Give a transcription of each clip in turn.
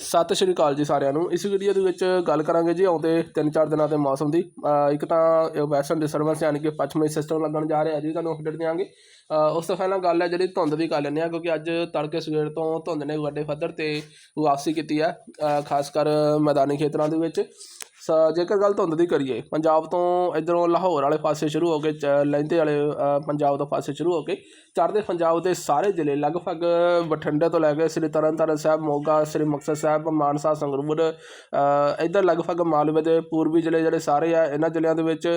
ਸਤਿ ਸ਼੍ਰੀ ਅਕਾਲ ਜੀ ਸਾਰਿਆਂ ਨੂੰ। ਇਸ ਵੀਡੀਓ ਦੇ ਵਿੱਚ ਗੱਲ ਕਰਾਂਗੇ ਜੀ ਆਉਂਦੇ 3-4 ਦਿਨਾਂ ਦੇ ਮੌਸਮ ਦੀ। ਇੱਕ ਤਾਂ ਵੈਸਟਰਨ ਡਿਸਟਰਬੈਂਸ ਯਾਨੀ ਕਿ ਪੱਛਮੀ ਸਿਸਟਮ ਲੱਗਣ ਜਾ ਰਿਹਾ ਜੀ, ਤੁਹਾਨੂੰ ਅਪਡੇਟ ਦਿਆਂਗੇ ਉਸ ਤੋਂ ਪਹਿਲਾਂ ਗੱਲ ਹੈ ਜਿਹੜੀ ਧੁੰਦ ਦੀ ਕਰ ਲੈਂਦੇ ਆ ਕਿਉਂਕਿ ਅੱਜ ਤੜਕੇ ਸਵੇਰ ਤੋਂ ਧੁੰਦ ਨੇ ਵੱਡੇ ਪੱਧਰ ਤੇ ਵਾਪਸੀ ਕੀਤੀ ਹੈ ਖਾਸ ਕਰ ਮੈਦਾਨੀ ਖੇਤਰਾਂ ਦੇ ਵਿੱਚ। ਜੇਕਰ ਗੱਲ ਧੁੰਦ ਦੀ ਕਰੀਏ ਪੰਜਾਬ ਤੋਂ ਇਧਰੋਂ ਲਾਹੌਰ ਵਾਲੇ ਪਾਸੇ ਸ਼ੁਰੂ ਹੋ ਕੇ ਚ- ਲਹਿੰਦੇ ਵਾਲੇ ਪੰਜਾਬ ਤੋਂ ਪਾਸੇ ਸ਼ੁਰੂ ਹੋ ਕੇ ਚੜ੍ਹਦੇ ਪੰਜਾਬ ਦੇ ਸਾਰੇ ਜ਼ਿਲ੍ਹੇ ਲਗਭਗ ਬਠਿੰਡੇ ਤੋਂ ਲੈ ਕੇ ਸ੍ਰੀ ਤਰਨਤਾਰਨ ਸਾਹਿਬ ਮੋਗਾ ਸ੍ਰੀ ਮੁਕਤਸਰ ਸਾਹਿਬ ਮਾਨਸਾ ਸੰਗਰੂਰ ਅ, ਇੱਧਰ ਲਗਭਗ ਮਾਲਵੇ ਦੇ ਪੂਰਬੀ ਜ਼ਿਲ੍ਹੇ ਜਿਹੜੇ ਸਾਰੇ ਆ ਇਹਨਾਂ ਜ਼ਿਲ੍ਹਿਆਂ ਦੇ ਵਿੱਚ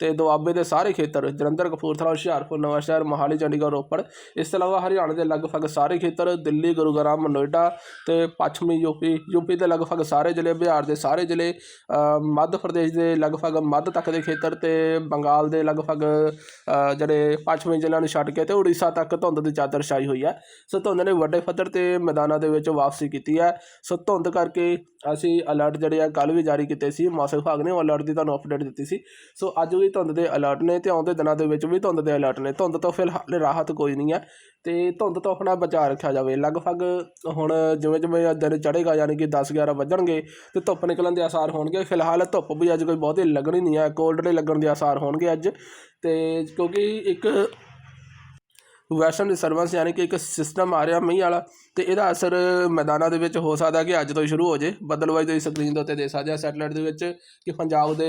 ਤੇ ਦੁਆਬੇ ਦੇ ਸਾਰੇ ਖੇਤਰ ਜਲੰਧਰ ਕਪੂਰਥਲਾ ਹੁਸ਼ਿਆਰਪੁਰ ਨਵਾਂਸ਼ਹਿਰ ਮੋਹਾਲੀ ਚੰਡੀਗੜ੍ਹ ਰੋਪੜ ਇਸ ਤੋਂ ਇਲਾਵਾ ਹਰਿਆਣਾ ਦੇ ਲਗਭਗ ਸਾਰੇ ਖੇਤਰ ਦਿੱਲੀ ਗੁਰੂਗ੍ਰਾਮ ਨੋਇਡਾ ਤੇ ਪੱਛਮੀ ਯੂਪੀ ਯੂਪੀ ਦੇ ਲਗਭਗ ਸਾਰੇ ਜ਼ਿਲ੍ਹੇ ਬਿਹਾਰ ਦੇ ਸਾਰੇ ਜ਼ਿਲ੍ਹੇ ਮੱਧ ਪ੍ਰਦੇਸ਼ ਦੇ ਲਗਭਗ ਮੱਧ ਤੱਕ ਦੇ ਖੇਤਰ ਤੇ ਬੰਗਾਲ ਦੇ ਲਗਭਗ ਜਿਹੜੇ ਪੱਛਮੀ ਜ਼ਿਲ੍ਹਿਆਂ ਨੂੰ ਛੱਡ ਕੇ ਤੇ ਉੜੀਸਾ ਤੱਕ ਧੁੰਦ ਦੀ ਚਾਦਰ ਛਾਈ ਹੋਈ ਹੈ। ਸੋ ਧੁੰਦ ਨੇ ਵੱਡੇ ਪੱਧਰ ਤੇ ਮੈਦਾਨਾਂ ਦੇ ਵਿੱਚ ਵਾਪਸੀ ਕੀਤੀ ਹੈ। ਸੋ ਧੁੰਦ ਕਰਕੇ ਅਸੀਂ ਅਲਰਟ ਜਿਹੜੇ ਆ ਕੱਲ ਵੀ ਜਾਰੀ ਕੀਤੇ ਸੀ, ਮੌਸਮ ਵਿਭਾਗ ਨੇ ਉਹ ਅਲਰਟ ਦੀ ਤੁਹਾਨੂੰ ਅਪਡੇਟ ਦਿੱਤੀ ਸੀ। ਸੋ ਅੱਜ ਵੀ ਧੁੰਦ ਦੇ ਅਲਰਟ ਨੇ ਤੇ ਆਉਂਦੇ ਦਿਨਾਂ ਦੇ ਵਿੱਚ ਵੀ ਧੁੰਦ ਦੇ ਅਲਰਟ ਨੇ। ਧੁੰਦ ਤੋਂ ਫਿਲਹਾਲ ਰਾਹਤ ਕੋਈ ਨਹੀਂ ਹੈ ਤੇ ਧੁੰਦ ਤੋਂ ਆਪਣਾ ਬਚਾਅ ਰੱਖਿਆ ਜਾਵੇ। ਲਗਭਗ ਹੁਣ ਜਿਵੇਂ ਜਿਵੇਂ ਦਿਨ ਚੜ੍ਹੇਗਾ, ਯਾਨੀ ਕਿ 10 11 ਵੱਜਣਗੇ ਤੇ ਧੁੱਪ ਨਿਕਲਣ ਦੇ ਆਸਾਰ ਹੋਣਗੇ। ਫਿਲਹਾਲ ਧੁੱਪ ਵੀ ਅੱਜ ਕੋਈ ਬਹੁਤੀ ਲੱਗਣੀ ਨਹੀਂ ਹੈ ਕੋਲਡ ਦੇ ਲੱਗਣ ਦੇ ਆਸਾਰ ਹੋਣਗੇ ਅੱਜ। ਅਤੇ ਕਿਉਂਕਿ ਇੱਕ ਵੈਸਟਰਨ ਡਿਸਟਰਬੈਂਸ ਯਾਨੀ ਕਿ ਇੱਕ ਸਿਸਟਮ ਆ ਰਿਹਾ ਮੀਂਹ ਵਾਲਾ ਤੇ ਇਹਦਾ ਅਸਰ ਮੈਦਾਨਾਂ ਦੇ ਵਿੱਚ ਹੋ ਸਕਦਾ ਕਿ ਅੱਜ ਤੋਂ ਹੀ ਸ਼ੁਰੂ ਹੋ ਜੇ। ਬੱਦਲਵਾਈ ਤੁਸੀਂ ਸਕਰੀਨ ਦੇ ਉੱਤੇ ਦੇਖ ਸਕਦੇ ਆ ਸੈਟਲਾਈਟ ਦੇ ਵਿੱਚ ਕਿ ਪੰਜਾਬ ਦੇ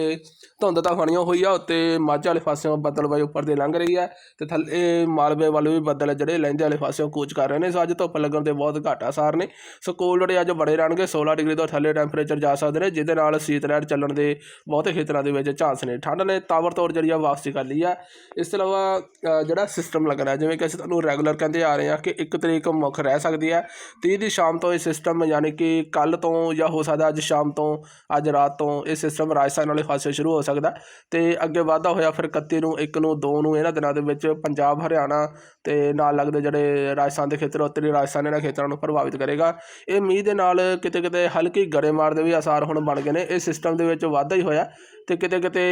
ਧੁੰਦ ਤਾਂ ਫਣੀਆਂ ਹੋਈ ਆ, ਉੱਤੇ ਮਾਝੇ ਵਾਲੇ ਪਾਸਿਓਂ ਬੱਦਲਵਾਈ ਉੱਪਰ ਦੇ ਲੰਘ ਰਹੀ ਹੈ ਤੇ ਥੱਲੇ ਮਾਲਵੇ ਵੱਲ ਵੀ ਬੱਦਲ ਜਿਹੜੇ ਲਹਿੰਦੇ ਵਾਲੇ ਪਾਸਿਓਂ ਕੂਚ ਕਰ ਰਹੇ ਨੇ। ਸੋ ਅੱਜ ਧੁੱਪ ਲੱਗਣ 'ਤੇ ਬਹੁਤ ਘੱਟ ਆਸਾਰ ਨੇ। ਸੋ ਕੋਲਡ ਜਿਹੜੇ ਅੱਜ ਬੜੇ ਰਹਿਣਗੇ 16 ਡਿਗਰੀ ਤੋਂ ਥੱਲੇ ਟੈਂਪਰੇਚਰ ਜਾ ਸਕਦੇ ਨੇ, ਜਿਹਦੇ ਨਾਲ ਸੀਤ ਲਹਿਰ ਚੱਲਣ ਦੇ ਬਹੁਤੇ ਖੇਤਰਾਂ ਦੇ ਵਿੱਚ ਚਾਂਸ ਨੇ। ਠੰਡ ਨੇ ਤਾਵਰ ਤੌਰ ਜਿਹੜੀ ਆ ਵਾਪਸੀ ਕਰ ਲਈ ਆ। ਇਸ ਤੋਂ ਇਲਾਵਾ ਜਿਹੜਾ ਸਿਸਟਮ ਲੱਗਣਾ, ਜਿਵੇਂ ਕਿ ਅਸੀਂ ਤੁਹਾਨੂੰ ਰੈਗੂਲਰ ਕਹਿੰਦੇ ਆ ਰਹੇ ਹਾਂ ਕਿ ਇੱਕ ਤਰੀਕ ਮੁੱਖ ਰਹਿ ਸਕਦੀ ਹੈ। 30 ਦੀ ਸ਼ਾਮ ਤੋਂ ਇਹ ਸਿਸਟਮ ਯਾਨੀ ਕਿ ਕੱਲ ਤੋਂ ਜਾਂ ਹੋ ਸਕਦਾ ਅੱਜ ਸ਼ਾਮ ਤੋਂ, ਅੱਜ ਰਾਤ ਤੋਂ ਇਹ ਸਿਸਟਮ ਰਾਜਸਥਾਨ ਵਾਲੇ ਪਾਸੇ ਸ਼ੁਰੂ ਹੋ ਸਕਦਾ। ਤੇ ਅੱਗੇ ਵਾਧਾ ਹੋਇਆ ਫਿਰ 31 ਨੂੰ 1 ਨੂੰ 2 ਨੂੰ ਇਹਨਾਂ ਦਿਨਾਂ ਦੇ ਵਿੱਚ ਪੰਜਾਬ, ਹਰਿਆਣਾ ਤੇ ਨਾਲ ਲੱਗਦੇ ਜਿਹੜੇ ਰਾਜਸਥਾਨ ਦੇ ਖੇਤਰ ਉੱਤਰੀ ਰਾਜਸਥਾਨ ਇਹਨਾਂ ਖੇਤਰਾਂ ਨੂੰ ਪ੍ਰਭਾਵਿਤ ਕਰੇਗਾ। ਇਹ ਮੀਂਹ ਦੇ ਨਾਲ ਕਿਤੇ ਕਿਤੇ ਹਲਕੀ ਗੜੇਮਾਰ ਦੇ ਵੀ ਆਸਾਰ ਹੁਣ ਬਣ ਗਏ ਨੇ। ਇਹ ਸਿਸਟਮ ਦੇ ਵਿੱਚ ਵਾਧਾ ਹੀ ਹੋਇਆ। ਤੇ ਕਿਤੇ ਕਿਤੇ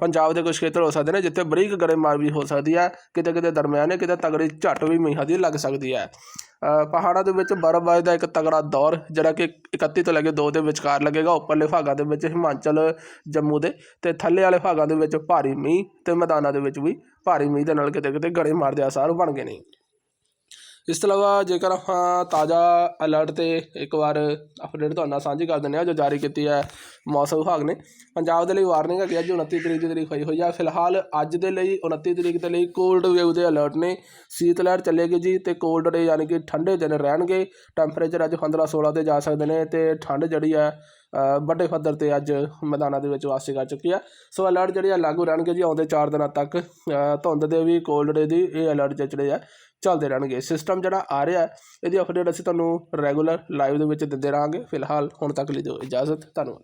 ਪੰਜਾਬ ਦੇ ਕੁਝ ਖੇਤਰ ਹੋ ਸਕਦੇ ਨੇ, ਜਿੱਥੇ ਬਰੀਕ ਗੜੇਮਾਰ ਵੀ ਹੋ ਸਕਦੀ ਹੈ ਕਿਤੇ ਕਿਤੇ ਦਰਮਿਆਨੇ ਕਿਤੇ ਤਗੜੀ ਝੱਟ ਵੀ ਮੀਂਹਾਂ ਦੀ ਲੱਗ ਸਕਦੀ ਹੈ ਪਹਾੜਾਂ ਦੇ ਵਿੱਚ ਬਰਫ਼ਬਾਰੀ ਦਾ ਇੱਕ ਤਗੜਾ ਦੌਰ, ਜਿਹੜਾ ਕਿ 31 ਤੋਂ ਲੈ ਕੇ 2 ਦੇ ਵਿਚਕਾਰ ਲੱਗੇਗਾ, ਉੱਪਰਲੇ ਭਾਗਾਂ ਦੇ ਵਿੱਚ ਹਿਮਾਚਲ, ਜੰਮੂ ਦੇ, ਤੇ ਥੱਲੇ ਵਾਲੇ ਭਾਗਾਂ ਦੇ ਵਿੱਚ ਭਾਰੀ ਮੀਂਹ, ਤੇ ਮੈਦਾਨਾਂ ਦੇ ਵਿੱਚ ਵੀ ਭਾਰੀ ਮੀਂਹ ਦੇ ਨਾਲ ਕਿਤੇ ਕਿਤੇ ਗੜੇ ਮਾਰਦੇ ਆਸਾਰ ਬਣ ਗਏ ਨੇ। ਇਸ ਤੋਂ ਇਲਾਵਾ ਜੇਕਰ ਆਪਾਂ ਤਾਜ਼ਾ ਅਲਰਟ ਤੇ ਇੱਕ ਵਾਰ ਅਪਡੇਟ ਤੁਹਾਡੇ ਨਾਲ ਸਾਂਝੀ ਕਰ ਦਿੰਦੇ ਹਾਂ, ਜੋ ਜਾਰੀ ਕੀਤੀ ਹੈ ਮੌਸਮ ਵਿਭਾਗ ਨੇ। ਪੰਜਾਬ ਦੇ ਲਈ ਵਾਰਨਿੰਗ ਹੈਗੀ ਹੈ ਕਿ ਅੱਜ 29 ਤਰੀਕ ਦੀ ਤਰੀਕ ਹੋਈ ਹੋਈ ਆ। ਫਿਲਹਾਲ ਅੱਜ ਦੇ ਲਈ 29 ਤਰੀਕ ਦੇ ਲਈ ਕੋਲਡ ਵੇਵ ਦੇ ਅਲਰਟ ਨੇ। ਸੀਤ ਲਹਿਰ ਚੱਲੇਗੀ ਜੀ ਤੇ ਕੋਲਡ ਡੇ ਯਾਨੀ ਕਿ ਠੰਡੇ ਦਿਨ ਰਹਿਣਗੇ। ਟੈਂਪਰੇਚਰ ਅੱਜ 15 16 ਤੇ ਜਾ ਸਕਦੇ ਨੇ ਤੇ ਠੰਡ ਜਿਹੜੀ ਹੈ ਵੱਡੇ ਪੱਧਰ ਤੇ ਅੱਜ ਮੈਦਾਨਾਂ ਦੇ ਵਿੱਚ ਵਾਸੀ ਕਰ ਚੁੱਕੀ ਆ। ਸੋ ਅਲਰਟ ਜਿਹੜੇ ਆ ਲਾਗੂ ਰਹਿਣਗੇ ਜੀ ਆਉਂਦੇ 4 ਦਿਨਾਂ ਤੱਕ। ਧੁੰਦ ਦੇ ਵੀ ਕੋਲਡ ਡੇ ਦੀ ਇਹ ਅਲਰਟ ਜਿਹੜੇ ਆ ਚੱਲਦੇ ਰਹਿਣਗੇ। ਸਿਸਟਮ ਜਿਹੜਾ ਆ ਰਿਹਾ, ਇਹਦੀ ਅਪਡੇਟ ਅਸੀਂ ਤੁਹਾਨੂੰ ਰੈਗੂਲਰ ਲਾਈਵ ਦੇ ਵਿੱਚ ਦਿੰਦੇ ਰਹਾਂਗੇ। ਫਿਲਹਾਲ ਹੁਣ ਤੱਕ ਲਈ ਦਿਓ ਇਜਾਜ਼ਤ। ਧੰਨਵਾਦ।